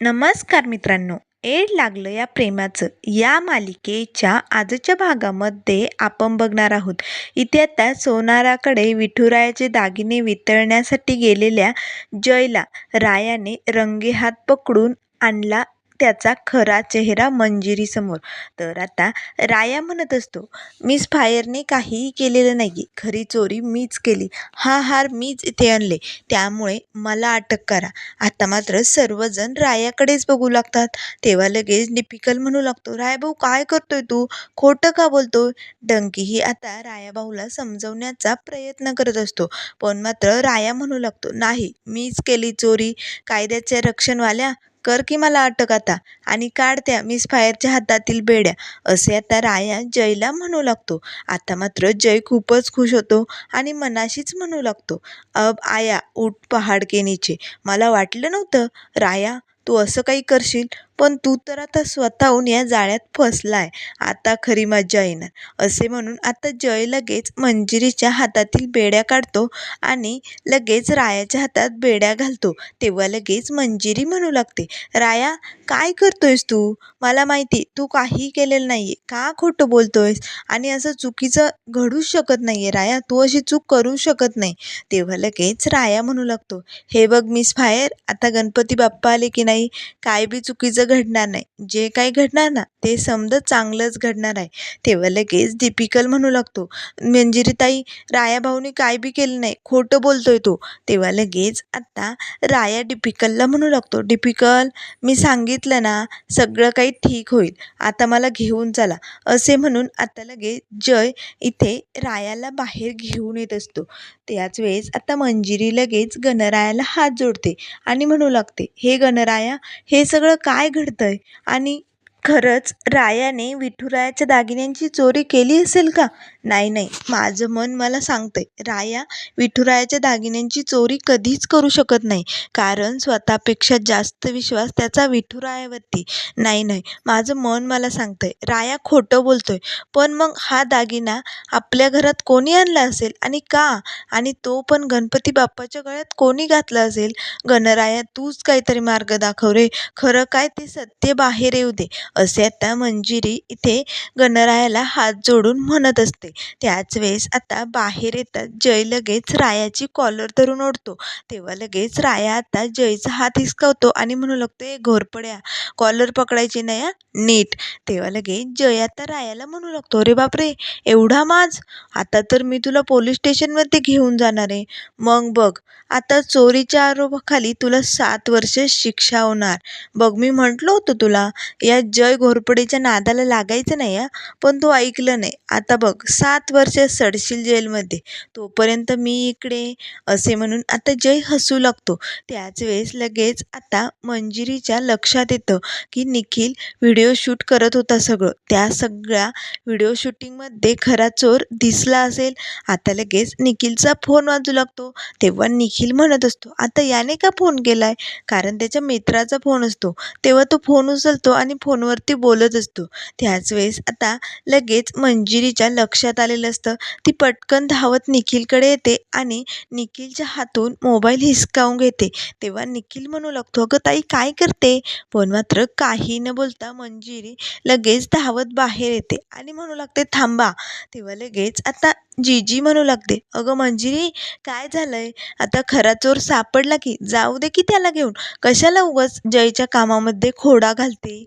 नमस्कार मित्रांनो एड लागलं या प्रेमाचं. या मालिकेच्या आजच्या भागामध्ये आपण बघणार आहोत. इथे आता सोनाराकडे विठुरायाचे दागिने वितळण्यासाठी गेलेल्या जयला रायाने रंगेहात पकडून आणला त्याचा खरा चेहरा मंजिरीसमोर. तर आता राया म्हणत असतो मिस फायरने काहीही केलेलं नाही खरी चोरी मीच केली. हा हार मीच इथे आणले. त्यामुळे मला अटक करा. आता मात्र सर्वजण रायाकडेच बघू लागतात. तेव्हा लगेच डिपिकल म्हणू लागतो रायाभाऊ काय करतोय तू? खोटं का बोलतोय? डंकीही आता रायाभाऊला समजवण्याचा प्रयत्न करत असतो पण मात्र राया म्हणू लागतो नाही मीच केली चोरी. कायद्याच्या रक्षणवाल्या कर की मला अटक आता आणि काढ त्या मिस फायरच्या हातातील बेड्या. असे आता राया जयला म्हणू लागतो. आता मात्र जय खूपच खुश होतो आणि मनाशीच म्हणू लागतो. अब आया उठ पहाड के नीचे मला वाटलं नव्हतं. राया तू असं काही करशील? पण तू तर आता स्वतःहून या जाळ्यात फसला आहे आता खरी मजा येणार. असे म्हणून आता जय लगेच मंजिरीच्या हातातील बेड्या काढतो आणि लगेच रायाच्या हातात बेड्या घालतो. तेव्हा लगेच मंजिरी म्हणू लागते राया काय करतोयस तू? मला माहिती तू काही केलेलं नाही आहे का खोटं बोलतोयस? आणि असं चुकीचं घडूच शकत नाही आहे राया तू अशी चूक करू शकत नाही. तेव्हा लगेच राया म्हणू लागतो हे बघ मिस फायर आता गणपती बाप्पा आले की नाही? काय बी चुकीचं घडणार नाही. जे काही घडणार ना ते समजा चांगलंच घडणार आहे. तेव्हा लगेच दीपिकल म्हणू लागतो मंजिरीताई राया भाऊनी काय बी केलं नाही खोटं बोलतोय तो. तेव्हा लगेच आत्ता राया डिपिकलला म्हणू लागतो डिपिकल मी सांगितलं ना सगळं काही ठीक होईल. आता मला घेऊन चला. असे म्हणून आता लगेच जय इथे रायाला बाहेर घेऊन येत असतो. त्याच वेळेस आता मंजिरी लगेच गणरायाला हात जोडते आणि म्हणू लागते हे गणराया हे सगळं काय घडतंय? आणि खरंच रायाने विठुरायाच्या दागिन्यांची चोरी केली असेल का? नाही नाही. माझं मन मला सांगतंय राया विठुरायाच्या दागिन्यांची चोरी कधीच करू शकत नाही. कारण स्वतःपेक्षा जास्त विश्वास त्याचा विठुरायावरती. नाही नाही. माझं मन मला सांगतंय राया खोटं बोलतोय. पण मग हा दागिना आपल्या घरात कोणी आणला असेल आणि का? आणि तो पण गणपती बाप्पाच्या गळ्यात कोणी घातला असेल? गणराया तूच काहीतरी मार्ग दाखव रे. खरं काय ते सत्य बाहेर येऊ दे. असे आता मंजिरी इथे गणरायाला हात जोडून म्हणत असते. त्याच वेळेस आता बाहेर येतात. जय लगेच रायाची कॉलर धरून ओढतो. तेव्हा लगेच राया आता जयचा हात हिसकावतो आणि म्हणू लागतो ए घोरपड्या कॉलर पकडायची नाही हा? नीट. तेव्हा लगेच जय आता रायाला म्हणू लागतो अरे बापरे एवढा माज? आता तर मी तुला पोलीस स्टेशनमध्ये घेऊन जाणार आहे. मग बघ आता चोरीच्या आरोपाखाली तुला सात वर्ष शिक्षा होणार. बघ मी म्हटलं होतं तुला या जय घोरपडेच्या नादाला लागायचं नाही हा? पण तू ऐकलं नाही. आता बघ सात वर्ष सडशील जेलमध्ये. तोपर्यंत मी इकडे असे म्हणून आता जय हसू लागतो. त्याच वेळेस लगेच आता मंजिरीच्या लक्षात येतं की निखिल व्हिडिओ शूट करत होता सगळं. त्या सगळ्या व्हिडिओ शूटिंगमध्ये खरा चोर दिसला असेल. आता लगेच निखिलचा फोन वाजू लागतो. तेव्हा निखिल म्हणत असतो आता याने का फोन केला आहे कारण त्याच्या मित्राचा फोन असतो. तेव्हा तो फोन उचलतो आणि फोनवरती बोलत असतो. त्याच वेळेस आता लगेच मंजिरीच्या लक्षात आलेलं असतं. ती पटकन धावत निखिलकडे येते आणि निखिलच्या हातून मोबाईल हिसकावून घेते. तेव्हा निखिल म्हणू लागतो अगं ताई काय करते? पण मात्र काही न बोलता मंजिरी लगेच धावत बाहेर येते आणि म्हणू लागते थांबा. तेव्हा लगेच आता जीजी म्हणू लागते अगं मंजिरी काय झालंय? आता खरा चोर सापडला की? जाऊ दे की त्याला घेऊन. कशाला उगाच जयच्या कामामध्ये खोडा घालते?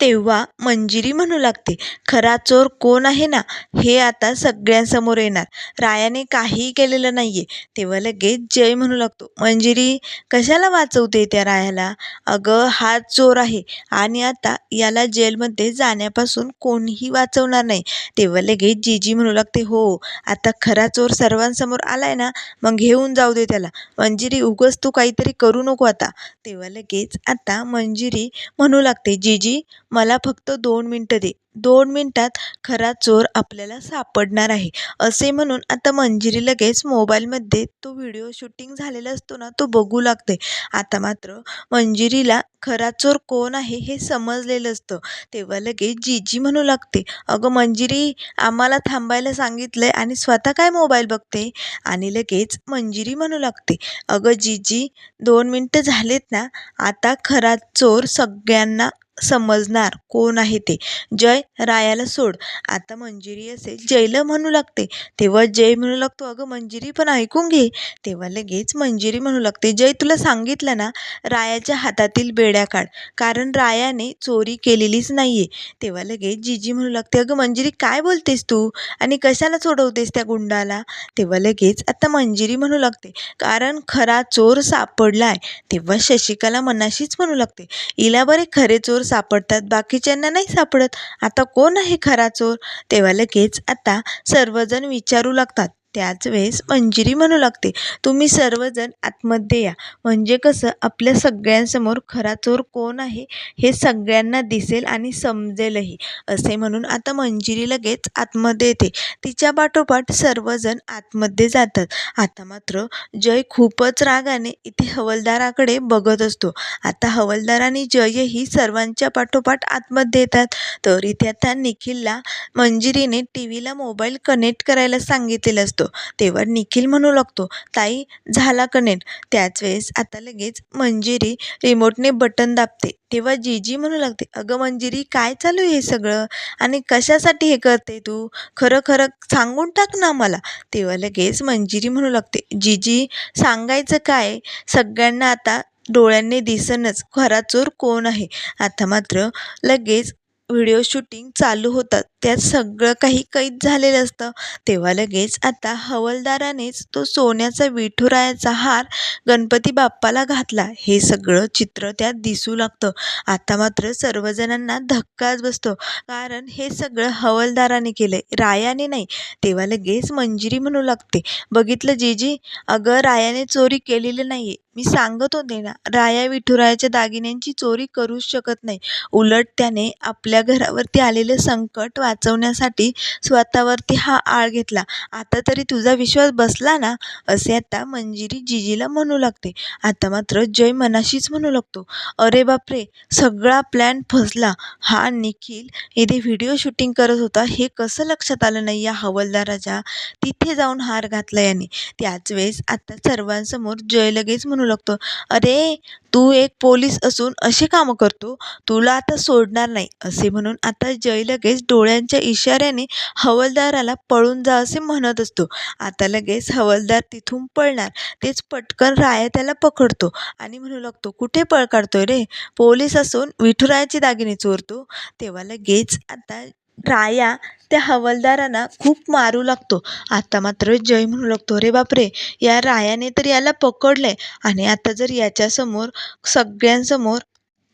तेव्हा मंजिरी म्हणू लागते खरा चोर कोण आहे ना हे आता सगळ्यांसमोर येणार. रायाने काहीही केलेलं नाही आहे तेव्हा लगेच जय म्हणू लागतो मंजिरी कशाला वाचवते त्या रायाला? अगं हा चोर आहे आणि आता याला जेलमध्ये जाण्यापासून कोणीही वाचवणार नाही. तेव्हा लगेच जीजी म्हणू लागते हो आता खरा चोर सर्वांसमोर आलाय ना मग घेऊन जाऊ दे त्याला. मंजिरी उगच तू काहीतरी करू नको आता. तेव्हा लगेच आता मंजिरी म्हणू लागते जीजी मला फक्त दोन मिनटं दे. दोन मिनटात खरा चोर आपल्याला सापडणार आहे. असे म्हणून आता मंजिरी लगेच मोबाईलमध्ये तो व्हिडिओ शूटिंग झालेला असतो ना तो बघू लागते. आता मात्र मंजिरीला खरा चोर कोण आहे हे समजलेलं असतं. तेव्हा लगेच जीजी म्हणू लागते अगं मंजिरी आम्हाला थांबायला सांगितलं आहे आणि स्वतः काय मोबाईल बघते? आणि लगेच मंजिरी म्हणू लागते अगं जीजी दोन मिनटं झालेत ना आता खरा चोर सगळ्यांना समजणार? कोण आहे ते? जय रायाला सोड. आता मंजिरी असेल जयला म्हणू लागते. तेव्हा जय म्हणू लागतो अगं मंजिरी पण ऐकून घे. तेव्हा लगेच मंजिरी म्हणू लागते जय तुला सांगितलं ना रायाच्या हातातील बेड्या काढ. कारण रायाने चोरी केलेलीच नाही आहे तेव्हा लगेच जीजी म्हणू लागते अगं मंजिरी काय बोलतेस तू? आणि कशाला सोडवतेस त्या गुंडाला? तेव्हा लगेच आता मंजिरी म्हणू लागते कारण खरा चोर सापडला आहे तेव्हा शशिकला मनाशीच म्हणू लागते इला बरे खरे चोर सापडतात बाकीच्यांना नाही सापडत. आता कोण आहे खरा चोर? तेव्हा लगेच आता सर्वजण विचारू लागतात. त्याच वेळेस मंजिरी म्हणू लागते. तुम्ही सर्वजण आतमध्ये या. म्हणजे कसं आपल्या सगळ्यांसमोर खरा चोर कोण आहे हे सगळ्यांना दिसेल आणि समजेलही. असे म्हणून आता मंजिरी लगेच आतमध्ये येते. तिच्या पाठोपाठ सर्वजण आतमध्ये जातात. आता मात्र जय खूपच रागाने इथे हवलदाराकडे बघत असतो. आता हवलदार आणि जयही सर्वांच्या पाठोपाठ आतमध्ये येतात. तर इथे आता निखिलला मंजिरीने टी व्हीला मोबाईल कनेक्ट करायला सांगितलेलं असतो. तेव्हा निखिल म्हणू लागतो ताई झाला कनेक्ट त्याच वेळेस आता लगेच मंजिरी रिमोटने बटन दाबते. तेव्हा जीजी म्हणू लागते अगं मंजिरी काय चालू आहे हे सगळं? आणि कशासाठी हे करते तू? खरं खरं सांगून टाक ना मला तेव्हा लगेच मंजिरी म्हणू लागते जीजी सांगायचं काय? सगळ्यांना आता डोळ्यांनी दिसनच खरा चोर कोण आहे? आता मात्र लगेच व्हिडिओ शूटिंग चालू होतात. त्यात सगळं काही कैद झालेलं असतं. तेव्हा लगेच आता हवालदारानेच तो सोन्याचा विठुरायाचा हार गणपती बाप्पाला घातला. हे सगळं चित्र त्यात दिसू लागतं. आता मात्र सर्वजणांना धक्काच बसतो. कारण हे सगळं हवालदाराने केलं आहे रायाने नाही. तेव्हा लगेच मंजिरी म्हणू लागते. बघितलं जीजी? अगं रायाने चोरी केलेली नाही आहे मी सांगत होते ना राया विठुरायाच्या दागिन्यांची चोरी करूच शकत नाही. उलट त्याने आपल्या घरावरती आलेलं संकट वाचवण्यासाठी स्वतःवरती हा आळ घेतला. आता तरी तुझा विश्वास बसला ना? असे आता मंजिरी जिजीला म्हणू लागते. आता मात्र जय मनाशीच म्हणू लागतो. अरे बापरे! सगळा प्लॅन फसला. हा निखिल इथे व्हिडिओ शूटिंग करत होता. हे कसं लक्षात आलं नाही या हवलदाराच्या? तिथे जाऊन हार घातला याने. त्याच वेळेस आता सर्वांसमोर जय लगेच म्हणू लागतो. अरे तू एक पोलीस असून असे कामं करतो. तुला आता सोडणार नाही. असे म्हणून आता जय लगेच डोळ्या डोळ्यांच्या इशाऱ्याने हवालदाराला पळून जा असे म्हणत असतो. आता लगेच हवालदार तिथून पळणार. तेच पटकन राया त्याला पकडतो आणि म्हणू लागतो कुठे पळ काढतोय रे? पोलीस असून विठुरायाचे दागिने चोरतो. तेव्हा लगेच आता राया त्या हवालदारांना खूप मारू लागतो. आता मात्र जय म्हणू लागतो अरे बापरे! या रायाने तर याला पकडलंय आणि आता जर याच्यासमोर सगळ्यांसमोर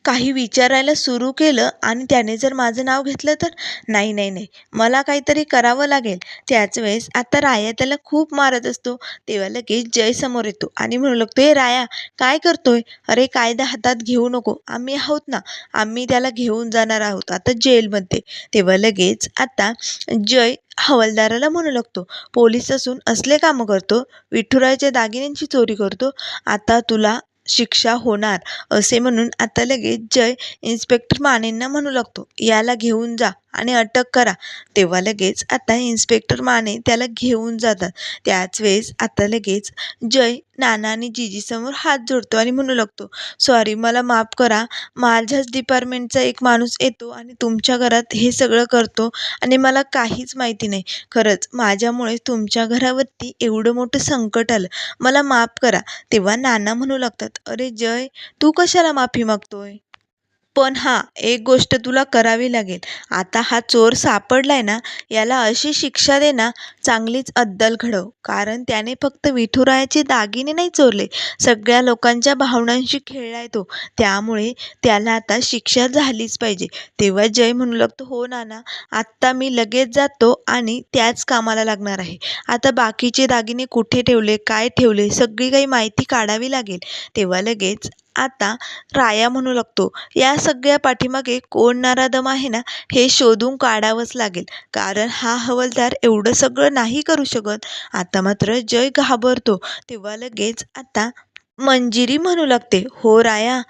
काही विचारायला सुरू केलं आणि त्याने जर माझं नाव घेतलं तर नाही नाही नाही. मला काहीतरी करावं लागेल. त्याच वेळेस आता राया त्याला खूप मारत असतो. तेव्हा लगेच जय समोर येतो आणि म्हणू लागतो ए राया काय करतोय? अरे कायदा हातात घेऊ नको. आम्ही आहोत ना. आम्ही त्याला घेऊन जाणार आहोत. आता जेलमध्ये. तेव्हा लगेच आता जय हवालदाराला म्हणू लागतो पोलीस असून असले कामं करतो. विठुरायाच्या दागिन्यांची चोरी करतो. आता तुला शिक्षा होणार असे म्हणून आता लगेच जय इन्स्पेक्टर मानेंना म्हणू लागतो. याला घेऊन जा. आणि अटक करा. तेव्हा लगेच आता इन्स्पेक्टर माने त्याला घेऊन जातात. त्याच वेळेस आता लगेच जय नाना आणि जीजीसमोर हात जोडतो आणि म्हणू लागतो सॉरी मला माफ करा. माझ्याच डिपार्टमेंटचा एक माणूस येतो आणि तुमच्या घरात हे सगळं करतो आणि मला काहीच माहिती नाही. खरंच माझ्यामुळे तुमच्या घरावरती एवढं मोठं संकट आलं. मला माफ करा. तेव्हा नाना म्हणू लागतात अरे जय तू कशाला माफी मागतोय? पण हां एक गोष्ट तुला करावी लागेल. आता हा चोर सापडलाय ना याला अशी शिक्षा दे ना चांगलीच अद्दल घडव. कारण त्याने फक्त विठुरायाचे दागिने नाही चोरले सगळ्या लोकांच्या भावनांशी खेळलाय तो. त्यामुळे त्याला आता शिक्षा झालीच पाहिजे. तेव्हा जय म्हणू लागतो हो नाना आत्ता मी लगेच जातो आणि त्याच कामाला लागणार आहे. आता बाकीचे दागिने कुठे ठेवले काय ठेवले सगळी काही माहिती काढावी लागेल. तेव्हा लगेच आता राया म्हणू लागतो या सगळ्या पाठीमागे कोण नराधम आहे ना हे शोधून काढावंच लागेल. कारण हा हवालदार एवढं सगळं नाही करू शकत. आता मात्र जय घाबरतो. तेव्हा लगेच आता मंजिरी म्हणू लागते हो राया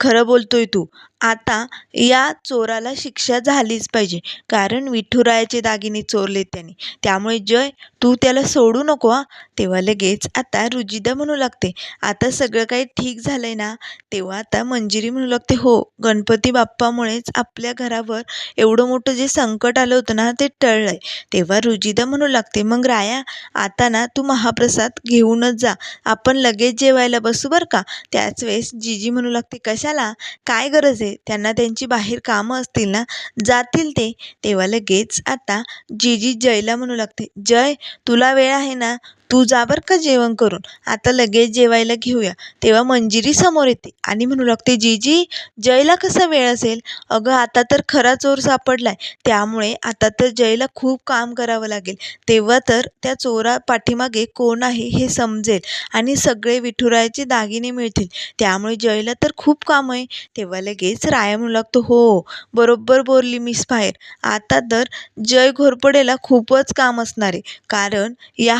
खरं बोलतोय तू. आता या चोराला शिक्षा झालीच पाहिजे. कारण विठुरायाचे दागिने चोरले त्याने. त्यामुळे जय तू त्याला सोडू नको हा. तेव्हा लगेच आता रुजिदा म्हणू लागते. आता सगळं काही ठीक झालंय ना? तेव्हा आता मंजिरी म्हणू लागते हो गणपती बाप्पामुळेच आपल्या घरावर एवढं मोठं जे संकट आलं होतं ना ते टळलंय. तेव्हा रुजिदा म्हणू लागते मग राया आता ना तू महाप्रसाद घेऊनच जा. आपण लगेच जेवायला बसू बरं का? त्याच वेळेस जीजी म्हणू लागते कशाला? काय गरज आहे? त्यांना त्यांची बाहेर कामं असतील ना जातील ते. तेव्हा लगेच आता जीजी जयला म्हणू लागते जय तुला वेळ आहे ना? तू जा बरं का जेवण करून. आता लगेच जेवायला घेऊया. तेव्हा मंजिरी समोर येते आणि म्हणू लागते जीजी जयला कसा वेळ असेल? अगं आता तर खरा चोर सापडला आहे त्यामुळे आता तर जयला खूप काम करावं लागेल. तेव्हा तर त्या चोरा पाठीमागे कोण आहे हे समजेल आणि सगळे विठुरायाचे दागिने मिळतील. त्यामुळे जयला तर खूप काम आहे. तेव्हा लगेच राया म्हणू लागतो हो बरोबर बोलली मिस बाहेर. आता तर जय घोरपडेला खूपच काम असणार आहे. कारण या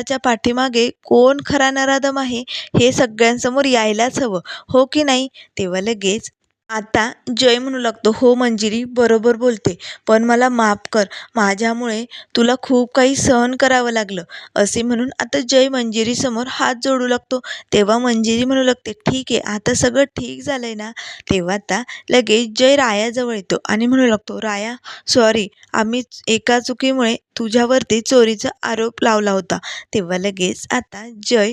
हवालदाराच्या पाठीमागे कोण खरा नराधम आहे हे सगळ्यांसमोर यायलाच हवं. हो की नाही? तेव्हा लगेच आता जय म्हणू लागतो. हो मंजिरी बरोबर बोलते. पण मला माफ कर. माझ्यामुळे तुला खूप काही सहन करावं लागलं. असे म्हणून आता जय मंजिरीसमोर हात जोडू लागतो. तेव्हा मंजिरी म्हणू लागते ठीक आहे आता सगळं ठीक झालं आहे ना? तेव्हा आता लगेच जय रायाजवळ येतो आणि म्हणू लागतो राया सॉरी आम्ही एका चुकीमुळे तुझ्यावरती चोरीचा आरोप लावला होता. तेव्हा लगेच आता जय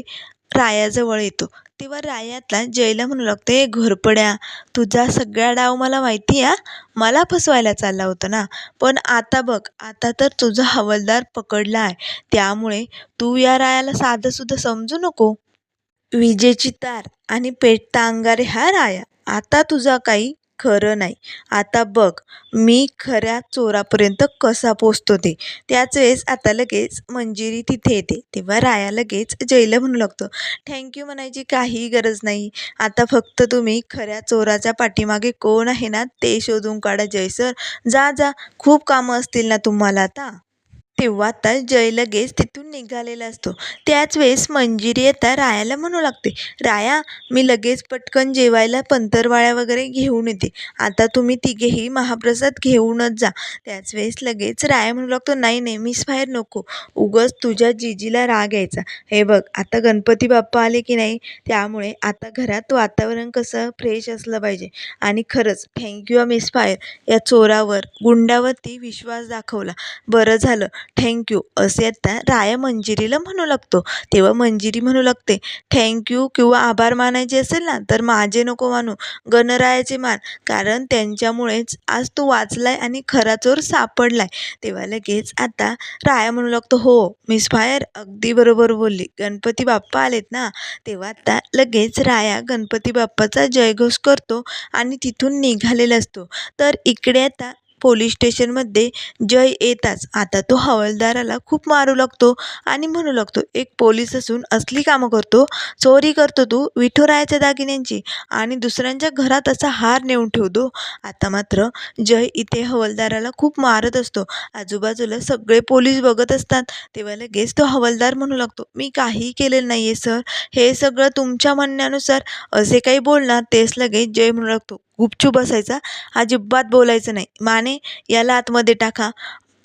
रायाजवळ येतो. तेव्हा रायातला जयला म्हणू लागतो. ए घोरपड्या तुझा सगळा डाव मला माहिती आहे मला फसवायला चालला होता ना? पण आता बघ आता तर तुझा हवालदार पकडला आहे. त्यामुळे तू या रायाला साधंसुद्धा समजू नको. विजेची तार आणि पेटता अंगारे हा राया? आता तुझा काही खरं नाही. आता बघ मी खऱ्या चोरापर्यंत कसा पोचतो ते. त्याच वेळेस आता लगेच मंजिरी तिथे येते. तेव्हा राया लगेच जयला म्हणू लागतो. थँक्यू म्हणायची काही गरज नाही. आता फक्त तुम्ही खऱ्या चोराच्या पाठीमागे कोण आहे ना ते शोधून काढा जय सर. जा जा. खूप कामं असतील ना तुम्हाला आता. तेव्हा आता जय लगेच तिथून निघालेला असतो. त्याच वेळेस मंजिरी आता रायाला म्हणू लागते राया मी लगेच पटकन जेवायला पंतरवाळ्या वगैरे घेऊन येते. आता तुम्ही तिघेही महाप्रसाद घेऊनच जा. त्याच वेळेस लगेच राया म्हणू लागतो नाही नाही मीच बाहेर नको. उगच तुझ्या जिजीला राग यायचा. हे बघ आता गणपती बाप्पा आले की नाही त्यामुळे आता घरात वातावरण कसं फ्रेश असलं पाहिजे. आणि खरंच थँक्यू मिस फायर या चोरावर गुंडावरती विश्वास दाखवला. बरं झालं. थँक्यू असे आता राया मंजिरीला म्हणू लागतो. तेव्हा मंजिरी म्हणू लागते थँक्यू किंवा आभार मानायचे असेल ना तर माझे नको मानू. गणरायाचे मान. कारण त्यांच्यामुळेच आज तो वाचलाय आणि खरा चोर सापडलाय. तेव्हा लगेच आता राया म्हणू लागतो हो मिस फायर अगदी बरोबर बोलली. गणपती बाप्पा आलेत ना? तेव्हा आता लगेच राया गणपती बाप्पाचा जयघोष करतो आणि तिथून निघालेला असतो. तर इकडे आता पोलीस स्टेशनमध्ये जय येताच. आता तो हवालदाराला खूप मारू लागतो आणि म्हणू लागतो एक पोलीस असून असली कामं करतो चोरी करतो तू विठुरायाच्या दागिन्यांची आणि दुसऱ्यांच्या घरात असा हार नेऊन ठेवतो. आता मात्र जय इथे हवालदाराला खूप मारत असतो. आजूबाजूला सगळे पोलीस बघत असतात. तेव्हा लगेच तो हवालदार म्हणू लागतो मी काही केलेलं नाही आहे सर. हे सगळं तुमच्या म्हणण्यानुसार असे काही बोलणार? तेच लगेच जय म्हणू लागतो गुपचूप बसायचा. अजिबात बोलायचं नाही. माने याला आतमध्ये टाका.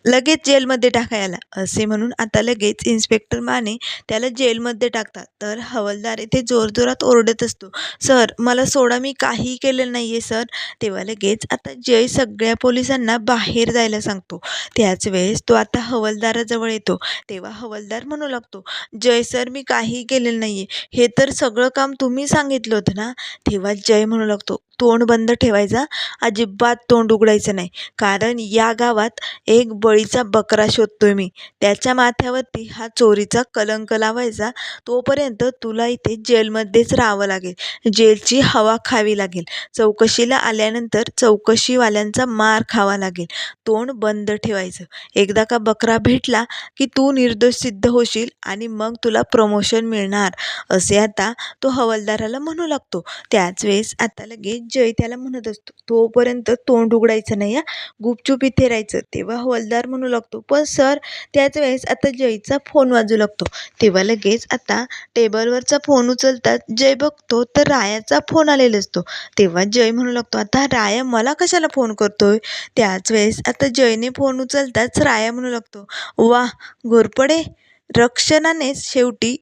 लगेच जेलमध्ये टाका याला. असे म्हणून आता लगेच इन्स्पेक्टर माने त्याला जेलमध्ये टाकतात. तर हवालदार इथे जोरजोरात ओरडत असतो. सर मला सोडा मी काही केलेलं नाही आहे सर. तेव्हा लगेच आता जय सगळ्या पोलिसांना बाहेर जायला सांगतो. त्याच वेळेस तो आता हवालदाराजवळ येतो. तेव्हा हवालदार म्हणू लागतो जय सर मी काही केलेलं नाही आहे हे तर सगळं काम तुम्ही सांगितलं होतं ना? तेव्हा जय म्हणू लागतो तोंड बंद ठेवायचा. अजिबात तोंड उघडायचं नाही. कारण या गावात एक बळीचा बकरा शोधतोय मी. त्याच्या माथ्यावरती हा चोरीचा कलंक लावायचा. तोपर्यंत तुला इथे जेलमध्येच राहावं लागेल. जेलची हवा खावी लागेल. चौकशीला आल्यानंतर चौकशीवाल्यांचा मार खावा लागेल. तोंड बंद ठेवायचं. एकदा का बकरा भेटला की तू निर्दोष सिद्ध होशील आणि मग तुला प्रमोशन मिळणार. असे आता तो हवालदाराला म्हणू लागतो. त्याच वेळेस आता लगेच जय त्याला म्हणत असतो तोपर्यंत तोंड उघडायचं नाही हा. गुपचूप इथे राहायचं. तेव्हा हवालदार म्हणू लागतो पण सर त्याच वेळेस आता जयचा फोन वाजू लागतो. तेव्हा लगेच आता टेबलवरचा फोन उचलतात जय बघतो तर रायाचा फोन आलेला असतो. तेव्हा जय म्हणू लागतो आता राया मला कशाला फोन करतोय? त्याच वेळेस आता जयने फोन उचलताच राया म्हणू लागतो वा घोरपडे. रक्षणानेच शेवटी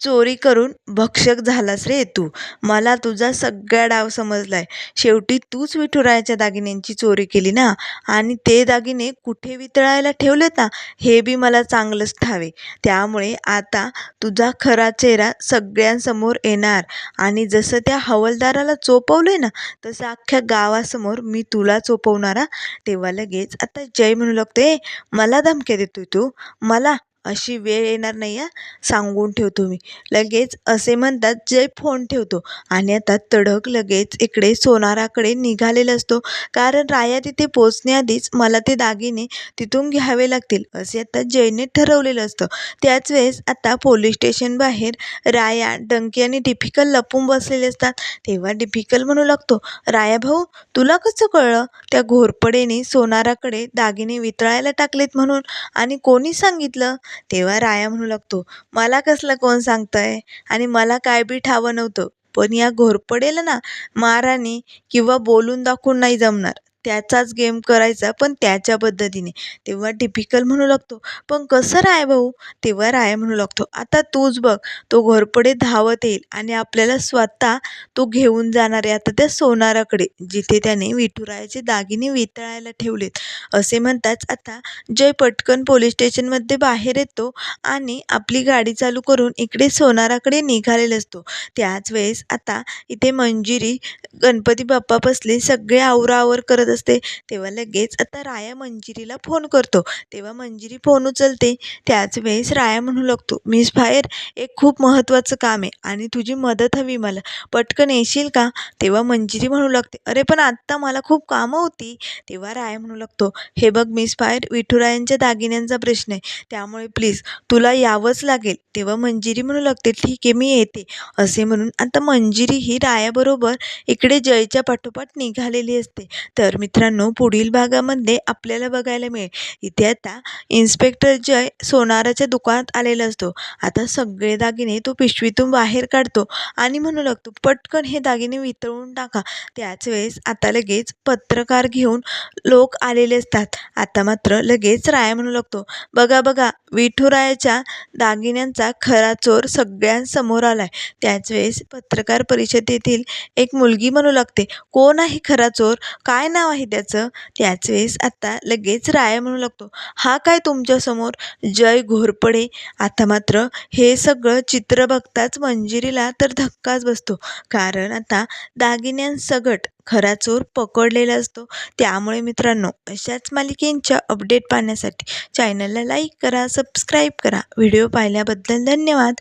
चोरी करून भक्षक झालास रे तू. मला तुझा सगळा डाव समजलाय. शेवटी तूच विठुरायाच्या दागिन्यांची चोरी केली ना? आणि ते दागिने कुठे वितळायला ठेवलेत ना? हे बी मला चांगलंच ठावे. त्यामुळे आता तुझा खरा चेहरा सगळ्यांसमोर येणार. आणि जसं त्या हवालदाराला चोपवलंय ना तसं अख्ख्या गावासमोर मी तुला चोपवणारा. तेव्हा लगेच आता जय म्हणू लागते मला धमक्या देतोय तू. मला अशी वेळ येणार नाही आहे सांगून ठेवतो मी. लगेच असे म्हणतात जय फोन ठेवतो. आणि आता तडक लगेच इकडे सोनाराकडे निघालेला असतो. कारण राया तिथे पोचण्याआधीच मला ते दागिने तिथून घ्यावे लागतील असे आता जयने ठरवलेलं असतं. त्याच वेळेस आता पोलीस स्टेशन बाहेर राया डंकी आणि डिफिकल लपून बसलेले असतात. तेव्हा डिफिकल म्हणू लागतो राया भाऊ तुला कसं कळलं? त्या घोरपडेने सोनाराकडे दागिने वितळायला टाकलेत म्हणून आणि कोणी सांगितलं? तेव्हा राया म्हणू लागतो मला कसलं कोण सांगतंय? आणि मला काय बी ठावं नव्हतं. पण या घोरपडेला ना माराने किंवा बोलून दाखवून नाही जमणार. त्याचाच गेम करायचा पण त्याच्या पद्धतीने. तेव्हा टिपिकल म्हणू लागतो. पण कसं राय भाऊ? तेव्हा राय म्हणू लागतो. आता तूच बघ तो घोरपडे धावत येईल आणि आपल्याला स्वतः तो घेऊन जाणार आहे आता त्या सोनाराकडे जिथे त्याने विठुरायाचे दागिने वितळायला ठेवलेत. असे म्हणताच आता जय पटकन पोलीस स्टेशनमध्ये बाहेर येतो आणि आपली गाडी चालू करून इकडे सोनाराकडे निघालेला असतो. त्याच वेळेस आता इथे मंजिरी गणपती बाप्पा बसले सगळे आवराआवर करत असते तेव्हा लगेच आता राया मंजिरीला फोन करतो. तेव्हा मंजिरी फोन उचलते. त्याच वेळेस राया म्हणू लागतो मिस बाहेर एक खूप महत्त्वाचं काम आहे आणि तुझी मदत हवी मला. पटकन येशील का? तेव्हा मंजिरी म्हणू लागते अरे पण आत्ता मला खूप कामं होती. तेव्हा राया म्हणू लागतो हे बघ मिस बाहेर विठुरायांच्या दागिन्यांचा प्रश्न आहे. त्यामुळे प्लीज तुला यावंच लागेल. तेव्हा मंजिरी म्हणू लागते ठीक आहे मी येते. असे म्हणून आता मंजिरी ही रायाबरोबर इकडे जयच्या पाठोपाठ निघालेली असते. तर मित्रांनो पुढील भागामध्ये आपल्याला बघायला मिळेल. इथे आता इन्स्पेक्टर जय सोनाराच्या दुकानात आलेला असतो. आता सगळे दागिने तो पिशवीतून बाहेर काढतो आणि म्हणू लागतो पटकन हे दागिने वितळून टाका. त्याच वेळेस आता लगेच पत्रकार घेऊन लोक आलेले असतात. आता मात्र लगेच राया म्हणू लागतो बघा बघा विठुरायाच्या दागिन्यांचा खरा चोर सगळ्यांसमोर आलाय. त्याच वेळेस पत्रकार परिषदेतील एक मुलगी म्हणू लागते कोण आहे खरा चोर? काय नाव आहे त्याचं? त्याच वेळेस आता लगेच राया म्हणू लागतो. हा काय तुमच्यासमोर जय घोरपडे? आता मात्र हे सगळं चित्र बघताच मंजिरीला तर धक्काच बसतो. कारण आता दागिन्यांसगट खरा चोर पकडलेला असतो. त्यामुळे मित्रांनो अशाच मालिकेंच्या अपडेट पाहण्यासाठी चॅनलला लाईक करा सबस्क्राईब करा. व्हिडिओ पाहिल्याबद्दल धन्यवाद.